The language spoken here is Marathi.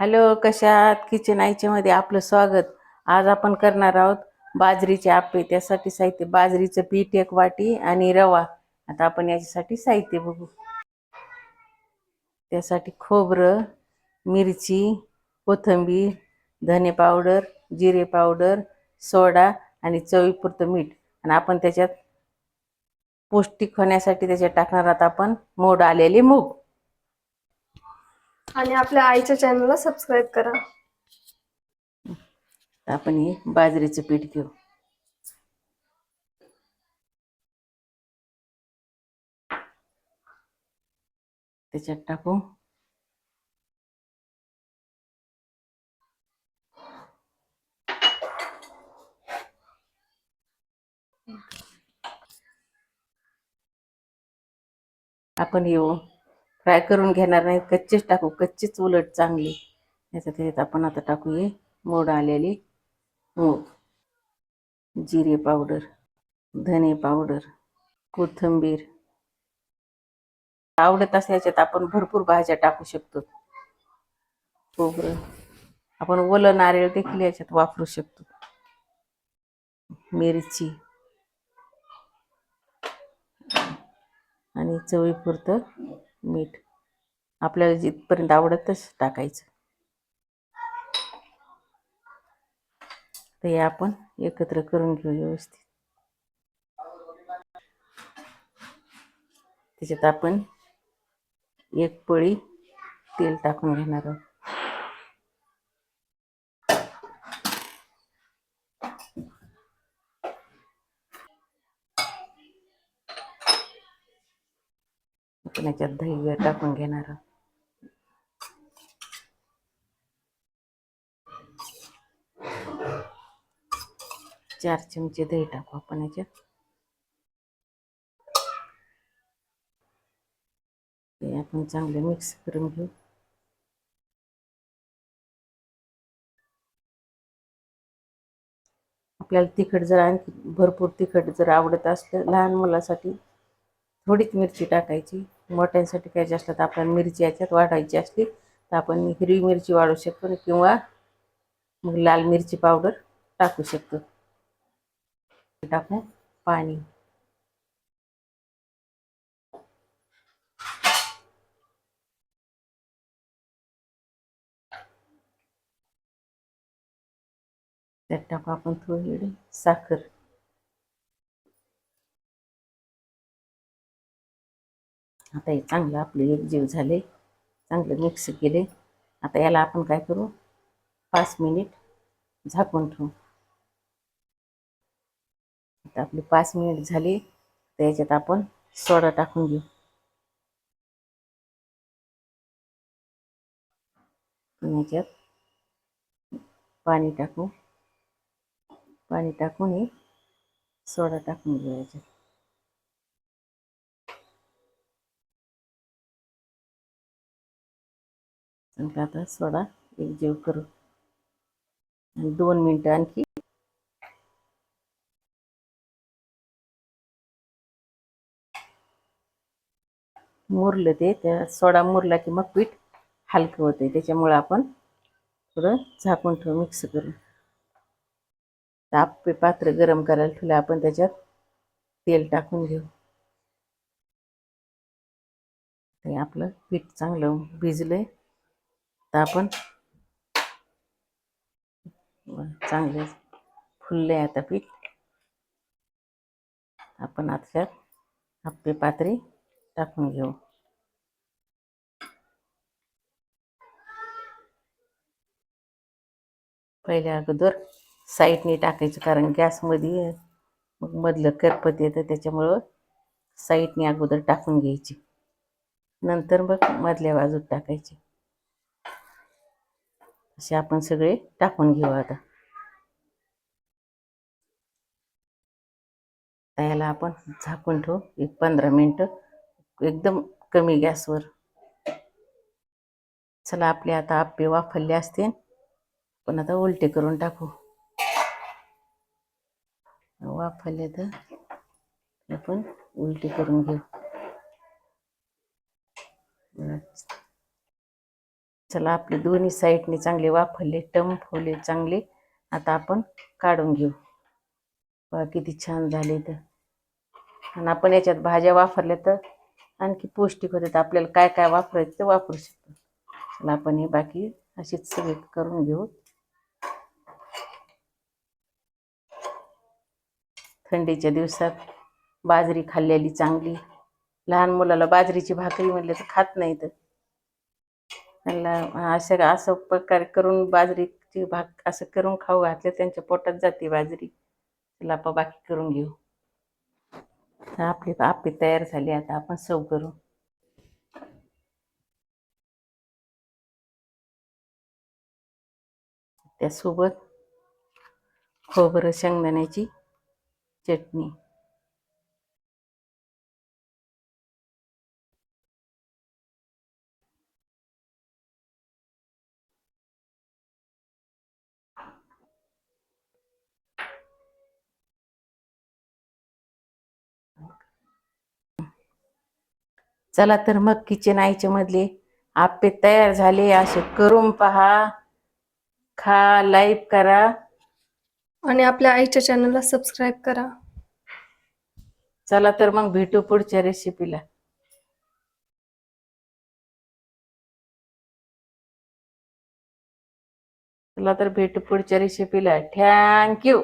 हॅलो कशात किचन आयच्यामध्ये आपलं स्वागत. आज आपण करणार आहोत बाजरीचे आपे त्यासाठी साहित्य बाजरीचं पीठ एक वाटी आणि रवा. आता आपण याच्यासाठी साहित्य बघू. त्यासाठी खोबरं मिरची कोथिंबीर धने पावडर जिरे पावडर सोडा आणि चवीपुरतं मीठ. आणि आपण त्याच्यात पौष्टिक होण्यासाठी त्याच्यात टाकणार आहोत आपण मोड आलेले मूग. आणि आपल्या आईच्या चॅनलला सबस्क्राईब करा. आपण हे बाजरीचं पीठ घेऊ. त्याच्यात टाकू. आपण येऊ फ्राय करून घेणार नाही कच्चेच टाकू कच्चेच उलट चांगली. याच्यात त्याच्यात आपण आता टाकू हे मोड आलेली मूग जिरे पावडर धने पावडर कोथिंबीर. आवडत असल्याच्यात आपण भरपूर भाज्या टाकू शकतो. खोबरं. आपण ओलं नारळ देखील याच्यात वापरू शकतो. मिरची. आणि चवीपुरतं मीठ. आपल्याला जिथपर्यंत आवडतच टाकायचं. तर हे आपण एकत्र करून घेऊ व्यवस्थित. त्याच्यात आपण एक पळी तेल टाकून घेणार आहोत. याच्यात दही टाकून घेणार. आहोत चार चमचे दही टाकू आपण याच्यात. ते आपण चांगले मिक्स करून घेऊ. आपल्याला तिखट जर आणखी भरपूर तिखट जर आवडत असलं लहान मुलासाठी थोडीच मिरची टाकायची. मटणसाठी काय जास्त तर आपल्याला मिरची याच्यात वाढायची असली तर आपण हिरवी मिरची वाढवू शकतो किंवा मग लाल मिरची पावडर टाकू शकतो. टाकू पाणी. त्यात टाकू आपण थोडी साखर. आता हे चांगलं आपले एकजीव झाले. चांगलं मिक्स केले. आता याला आपण काय करू? पाच मिनिट झाकून ठेवू. आता आपली पाच मिनिट झाले. तर याच्यात आपण सोडा टाकून घेऊ. याच्यात पाणी टाकू. पाणी टाकून हे सोडा टाकून घेऊ याच्यात. आणि आता सोडा एक जीव करू. आणि दोन मिनटं आणखी. मुरलं ते त्या सोडा मुरला की मग पीठ हलकं होते त्याच्यामुळं आपण थोडं झाकून ठेवू मिक्स करून ताप पात्र गरम करायला ठेवलं आपण त्याच्यात तेल टाकून घेऊ. ते आपलं पीठ चांगलं भिजलंय. आता आपण चांगले फुलले आता पीठ. आपण आतल्यात आपली पात्री टाकून घेऊ. पहिल्या अगोदर साईडने टाकायचं कारण गॅसमध्ये मग मधलं करपत येतं त्याच्यामुळं साईडने अगोदर टाकून घ्यायची. नंतर मग मधल्या बाजूत टाकायची. असे आपण सगळे टाकून घेऊ आता. याला आपण झाकून ठेवू. एक पंधरा मिनटं. एकदम कमी गॅसवर. चला आपले आता आप्पे वाफरले असतील. पण आता उलटे करून टाकू. वाफरले तर आपण उलटी करून घेऊ. चला आपले दोन्ही साईडने चांगले वाफरले टमफवले चांगले. आता आपण काढून घेऊ. बघा किती छान झाले तर आणि आपण याच्यात भाज्या वापरल्या तर आणखी पौष्टिक होतात. आपल्याला काय काय वापरायचं ते वापरू शकतो. चला आपण हे बाकी अशीच सगळी करून घेऊ. थंडीच्या दिवसात बाजरी खाल्लेली चांगली. लहान मुलाला बाजरीची भाकरी म्हणले तर खात नाही तर त्यांना असं असं प्रकारे करून बाजरीची भाक असं करून खाऊ घातलं त्यांच्या पोटात जाते बाजरी. तिला आपण बाकी करून घेऊ. आपली आपली तयार झाली आता आपण सव करू. त्यासोबत खोबरं शेंगदाण्याची चटणी. चला तर मग किचन आईच्या मधले आपे तयार झाले असे करून पहा. खा लाईक करा. आणि आपल्या आईच्या चॅनलला सबस्क्राईब करा. चला तर मग भेटू पुढच्या रेसिपीला चला तर भेटू पुढच्या रेसिपीला थँक्यू